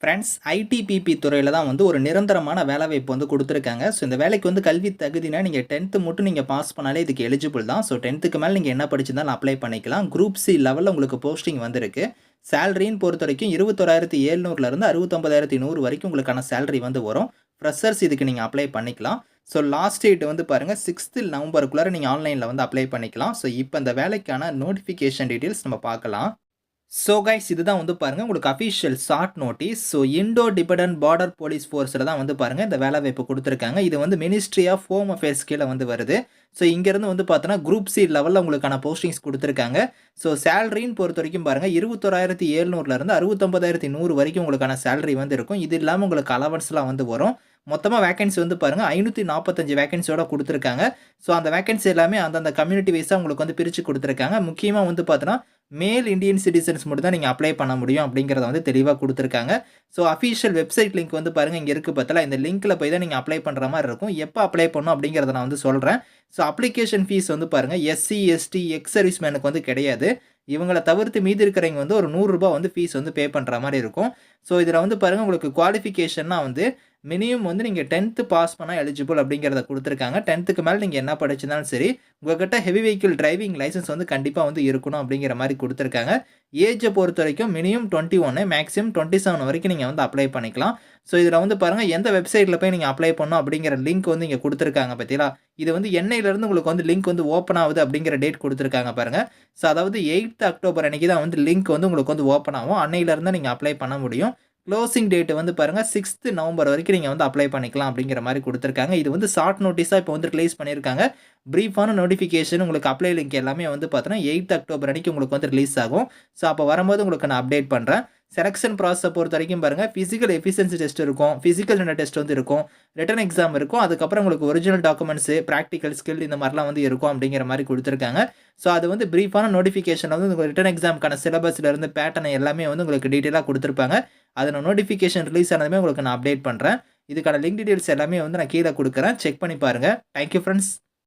Friends ITBP துறையில் தான் வந்து ஒரு நிரந்தரமான வேலைவாய்ப்பு வந்து கொடுத்துருக்காங்க. ஸோ இந்த வேலைக்கு வந்து கல்வி தகுதினா நீங்கள் டென்த்து மட்டும் நீங்கள் பாஸ் பண்ணாலே இதுக்கு எலிஜிபிள் தான். ஸோ டென்த்துக்கு மேலே நீங்கள் என்ன படிச்சிருந்தாலும் அப்ளை பண்ணிக்கலாம். குரூப் சி லெவலில் உங்களுக்கு போஸ்டிங் வந்திருக்கு. சேலரின்னு பொறுத்த வரைக்கும் இருபத்தொராயிரத்தி எழுநூறுலேருந்து அறுபத்தொம்பதாயிரத்தி நூறு வரைக்கும் உங்களுக்கான சேலரி வந்து வரும். ஃப்ரெஷர்ஸ் இதுக்கு நீங்கள் அப்ளை பண்ணிக்கலாம். ஸோ லாஸ்ட் டேட் வந்து பாருங்கள் சிக்ஸ்த்து நவம்பருக்குள்ளார நீங்கள் ஆன்லைனில் வந்து அப்ளை பண்ணிக்கலாம். ஸோ இப்போ இந்த வேலைக்கான நோட்டிஃபிகேஷன் டீட்டெயில்ஸ் நம்ம பார்க்கலாம். ஸோ கைஸ் இதுதான் வந்து பாருங்கள் உங்களுக்கு official short notice so Indo Tibetan border police ஃபோர்ஸில் தான் வந்து பாருங்கள் இந்த வேலை வாய்ப்பு கொடுத்துருக்காங்க. இது வந்து மினிஸ்ட்ரி ஆஃப் ஹோம் அஃபேர்ஸ் கீழே வந்து வருது. ஸோ இங்கேருந்து வந்து பார்த்தோன்னா குரூப் சி லெவலில் உங்களுக்கான போஸ்டிங்ஸ் கொடுத்துருக்காங்க. ஸோ சேலரின்னு பொறுத்த வரைக்கும் பாருங்கள் இருபத்தொராயிரத்தி ஏழ்நூறுலேருந்து அறுபத்தொம்பதாயிரத்தி நூறு வரைக்கும் உங்களுக்கான சேலரி வந்து இருக்கும். இது இல்லாமல் உங்களுக்கு அலவன்ஸ்லாம் வந்து வரும். மொத்தமாக வேகன்சி வந்து பாருங்கள் ஐநூற்றி நாற்பத்தஞ்சு வேகன்சியோட கொடுத்துருக்காங்க. ஸோ அந்த வேகன்சி எல்லாமே அந்தந்த கம்யூனிட்டி வைஸாக உங்களுக்கு வந்து பிரித்து கொடுத்துருக்காங்க. முக்கியமாக வந்து பார்த்தோன்னா மேல் இந்தியன் சிட்டிசன்ஸ் மட்டும் தான் நீங்கள் அப்ளை பண்ண முடியும் அப்படிங்கிறத வந்து தெளிவாக கொடுத்துருக்காங்க. ஸோ அஃபிஷியல் வெப்சைட் லிங்க் வந்து பாருங்கள் இங்கே இருக்குது பார்த்தல இந்த லிங்க்கில் போய் தான் நீங்கள் அப்ளை பண்ணுற மாதிரி இருக்கும். எப்போ அப்ளை பண்ணணும் அப்படிங்கிறத நான் வந்து சொல்கிறேன் ஸோ அப்ளிகேஷன் ஃபீஸ் வந்து பாருங்கள் எஸ்சி எஸ்டி எக்ஸ் சர்வீஸ் மேனுக்கு வந்து கிடையாது. இவங்களை தவிர்த்து மீதி இருக்கிறவங்க வந்து ஒரு நூறுரூபா வந்து ஃபீஸ் வந்து பே பண்ணுற மாதிரி இருக்கும். ஸோ இதில் வந்து பாருங்கள் உங்களுக்கு குவாலிஃபிகேஷன்னா வந்து மினிமம் வந்து நீங்கள் டென்த்து பாஸ் பண்ணால் எலிஜிபிள் அப்படிங்கிறத கொடுத்துருக்காங்க. டென்த்துக்கு மேலே நீங்கள் என்ன படிச்சிருந்தாலும் சரி உங்கள்கிட்ட ஹெவி வெஹிக்கிள் டிரைவிங் லைசன்ஸ் வந்து கண்டிப்பாக வந்து இருக்கணும் அப்படிங்கிற மாதிரி கொடுத்துருக்காங்க. ஏஜை பொறுத்த வரைக்கும் மினிமம் டுவெண்ட்டி ஒன்று மேக்ஸிமம் டுவெண்ட்டி செவன் வரைக்கும் நீங்கள் வந்து அப்ளை பண்ணிக்கலாம். ஸோ இதில் வந்து பாருங்கள் எந்த வெப்சைட்டில் போய் நீங்கள் அப்ளை பண்ணணும் அப்படிங்கிற லிங்க் வந்து இங்கே கொடுத்துருக்காங்க பார்த்தீங்களா இது வந்து எண்ணெயிலேருந்து உங்களுக்கு வந்து லிங்க் வந்து ஓப்பன் ஆகுது அப்படிங்கிற டேட் கொடுத்துருக்காங்க பாருங்கள் ஸோ அதாவது எயித் அக்டோபர் அன்றைக்கி தான் வந்து லிங்க் வந்து உங்களுக்கு வந்து ஓப்பன் ஆகும். அன்னையிலேருந்து நீங்கள் அப்ளை பண்ண முடியும். க்ளோசிங் டேட் வந்து பாருங்கள் சிக்ஸ்த்து நவம்பர் வரைக்கும் நீங்கள் வந்து அப்ளை பண்ணிக்கலாம் அப்படிங்கிற மாதிரி கொடுத்துருக்காங்க. இது வந்து ஷார்ட் நோட்டீஸாக இப்போ வந்து ரிலீஸ் பண்ணியிருக்காங்க. ப்ரீஃபான நோட்டிஃபிகேஷன் உங்களுக்கு அப்ளை லிங்க் எல்லாமே வந்து பார்த்தோன்னா எயித் அக்டோபர் அன்றைக்கி உங்களுக்கு வந்து ரிலீஸ் ஆகும். ஸோ அப்போ வரும்போது உங்களுக்கு நான் அப்டேட் பண்ணுறேன் செலெக்ஷன் ப்ராசஸை பொறுத்த வரைக்கும் பாருங்கள் ஃபிசிக்கல் எஃபிஷியன்சி டெஸ்ட் இருக்கும். ஃபிசிக்கல் என்ன டெஸ்ட் வந்து இருக்கும். ரிட்டன் எக்ஸாம் இருக்கும். அதுக்கப்புறம் உங்களுக்கு ஒரிஜினல் டாக்குமெண்ட்ஸு ப்ராக்டிக்கல் ஸ்கில் இந்த மாதிரிலாம் வந்து இருக்கும் அப்படிங்கிற மாதிரி கொடுத்துருக்காங்க. ஸோ அது வந்து ப்ரீஃபான நோட்டிஃபிகேஷன் வந்து உங்களுக்கு ரிட்டன் எக்ஸாமுக்கான சிலபஸ்லேருந்து பேட்டர்ன் எல்லாமே வந்து உங்களுக்கு டீட்டெயிலாக கொடுத்துருப்பாங்க. அதில் நோட்டிஃபிகேஷன் ரிலீஸ் ஆனதுமே உங்களுக்கு நான் அப்டேட் பண்ணுறேன் இதுக்கான லிங்க் டீட்டெயில்ஸ் எல்லாமே வந்து நான் கீழே கொடுக்குறேன். செக் பண்ணி பாருங்கள் தேங்க்யூ ஃப்ரெண்ட்ஸ்